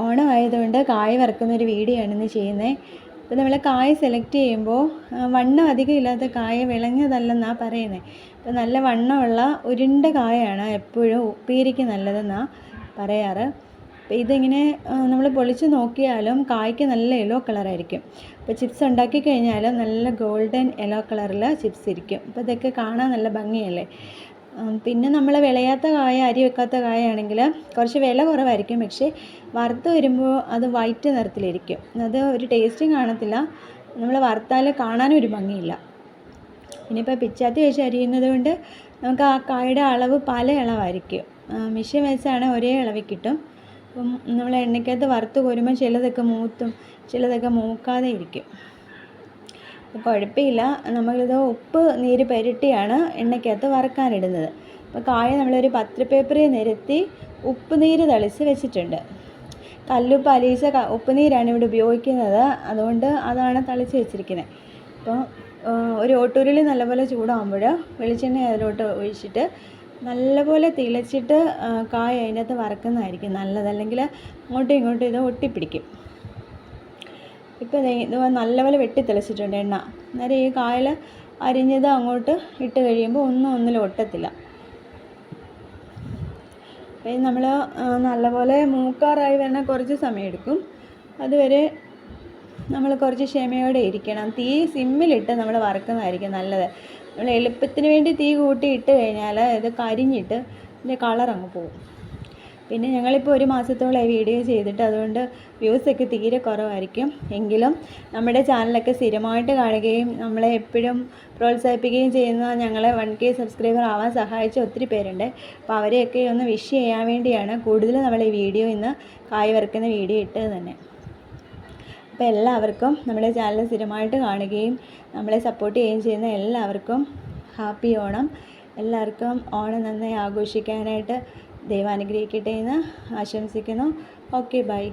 ഓണം ആയതുകൊണ്ട് കായ വറക്കുന്ന ഒരു വീഡിയോ ആണ് ഇന്ന് ചെയ്യുന്നത് അപ്പോൾ നമ്മൾ കായ സെലക്ട് ചെയ്യുമ്പോൾ വണ്ണം അധികം ഇല്ലാത്ത കായ വിളഞ്ഞതല്ലെന്നാണ് പറയുന്നത് അപ്പോൾ നല്ല വണ്ണമുള്ള ഉരുണ്ട കായയാണ് എപ്പോഴും ഉപ്പേരിക്ക് നല്ലതെന്നാണ് പറയാറ്. അപ്പോൾ ഇതിങ്ങനെ നമ്മൾ പൊളിച്ച് നോക്കിയാലും കായ്ക്ക് നല്ല യെല്ലോ കളറായിരിക്കും അപ്പോൾ ചിപ്സ് ഉണ്ടാക്കി കഴിഞ്ഞാലും നല്ല ഗോൾഡൻ യെല്ലോ കളറിൽ ചിപ്സ് ഇരിക്കും. അപ്പോൾ ഇതൊക്കെ കാണാൻ നല്ല ഭംഗിയല്ലേ? പിന്നെ നമ്മൾ വിളയാത്ത കായ അരി വെക്കാത്ത കായയാണെങ്കിൽ കുറച്ച് വില കുറവായിരിക്കും. പക്ഷേ വറുത്ത് വരുമ്പോൾ അത് വൈറ്റ് നിറത്തിലിരിക്കും. അത് ഒരു ടേസ്റ്റും കാണത്തില്ല. നമ്മൾ വറുത്താൽ കാണാനും ഒരു ഭംഗിയില്ല. ഇനിയിപ്പോൾ പിച്ചാത്തി വെച്ച് അരിയുന്നത് കൊണ്ട് നമുക്ക് ആ കായുടെ അളവ് പല ഇളവായിരിക്കും. മിഷ്യൻ വെച്ചാണ് ഒരേ അളവിൽ കിട്ടും. അപ്പം നമ്മൾ എണ്ണയ്ക്കകത്ത് വറുത്ത് കോരുമ്പോൾ ചിലതൊക്കെ മൂത്തും ചിലതൊക്കെ മൂക്കാതെ ഇരിക്കും. കുഴപ്പമില്ല. നമ്മളിത് ഉപ്പ് നീര് പുരട്ടിയാണ് എണ്ണയ്ക്കകത്ത് വറക്കാനിടുന്നത്. അപ്പോൾ കായ നമ്മളൊരു പത്ര പേപ്പറിൽ നിരത്തി ഉപ്പ് നീര് തളിച്ച് വെച്ചിട്ടുണ്ട്. കല്ലുപ്പ് അലിയിച്ച ഉപ്പ് നീരാണ് ഇവിടെ ഉപയോഗിക്കുന്നത്. അതുകൊണ്ട് അതാണ് തളിച്ച് വെച്ചിരിക്കുന്നത്. അപ്പോൾ ഒരു ഓട്ടുരുളി നല്ലപോലെ ചൂടാകുമ്പോൾ വെളിച്ചെണ്ണ അതിലോട്ട് ഒഴിച്ചിട്ട് നല്ലപോലെ തിളച്ചിട്ട് കായ അതിനകത്ത് വറക്കുന്നതായിരിക്കും. നല്ലത് അല്ലെങ്കിൽ അങ്ങോട്ടും ഇങ്ങോട്ടും ഇത് ഒട്ടിപ്പിടിക്കും. ഇപ്പോൾ ഇത് നല്ലപോലെ വെട്ടി തെളിച്ചിട്ടുണ്ട് എണ്ണ. അന്നേരം ഈ കായൽ അരിഞ്ഞത് അങ്ങോട്ട് ഇട്ട് കഴിയുമ്പോൾ ഒന്നും ഒന്നിലും ഒട്ടത്തില്ല. അപ്പം നമ്മൾ നല്ലപോലെ മൂക്കാറായി വരണ കുറച്ച് സമയം എടുക്കും അതുവരെ നമ്മൾ കുറച്ച് ക്ഷമയോടെ ഇരിക്കണം. തീ സിമ്മിലിട്ട് നമ്മൾ വറുക്കുന്നതായിരിക്കും നല്ലത്. നമ്മൾ എളുപ്പത്തിന് വേണ്ടി തീ കൂട്ടി ഇട്ട് കഴിഞ്ഞാൽ ഇത് കരിഞ്ഞിട്ട് ഇതിന്റെ കളർ അങ്ങ് പോകും പിന്നെ ഞങ്ങളിപ്പോൾ ഒരു മാസത്തോളമായി വീഡിയോ ചെയ്തിട്ട് അതുകൊണ്ട് വ്യൂസൊക്കെ തീരെ കുറവായിരിക്കും. എങ്കിലും നമ്മുടെ ചാനലൊക്കെ സ്ഥിരമായിട്ട് കാണുകയും നമ്മളെ എപ്പോഴും പ്രോത്സാഹിപ്പിക്കുകയും ചെയ്യുന്ന ഞങ്ങളെ വൺ കെ സബ്സ്ക്രൈബർ ആവാൻ സഹായിച്ച ഒത്തിരി പേരുണ്ട്. അപ്പോൾ അവരെയൊക്കെ ഒന്ന് വിഷ് ചെയ്യാൻ വേണ്ടിയാണ് കൂടുതൽ നമ്മൾ ഈ വീഡിയോ ഇന്ന് കായ് വറുക്കുന്ന വീഡിയോ ഇട്ടത് തന്നെ. അപ്പോൾ എല്ലാവർക്കും നമ്മുടെ ചാനൽ സ്ഥിരമായിട്ട് കാണുകയും നമ്മളെ സപ്പോർട്ട് ചെയ്യുകയും ചെയ്യുന്ന എല്ലാവർക്കും ഹാപ്പി ഓണം. എല്ലാവർക്കും ഓണം നന്നായി ആഘോഷിക്കാനായിട്ട് ദൈവം അനുഗ്രഹിക്കട്ടെ എന്ന് ആശംസിക്കുന്നു. Okay bye.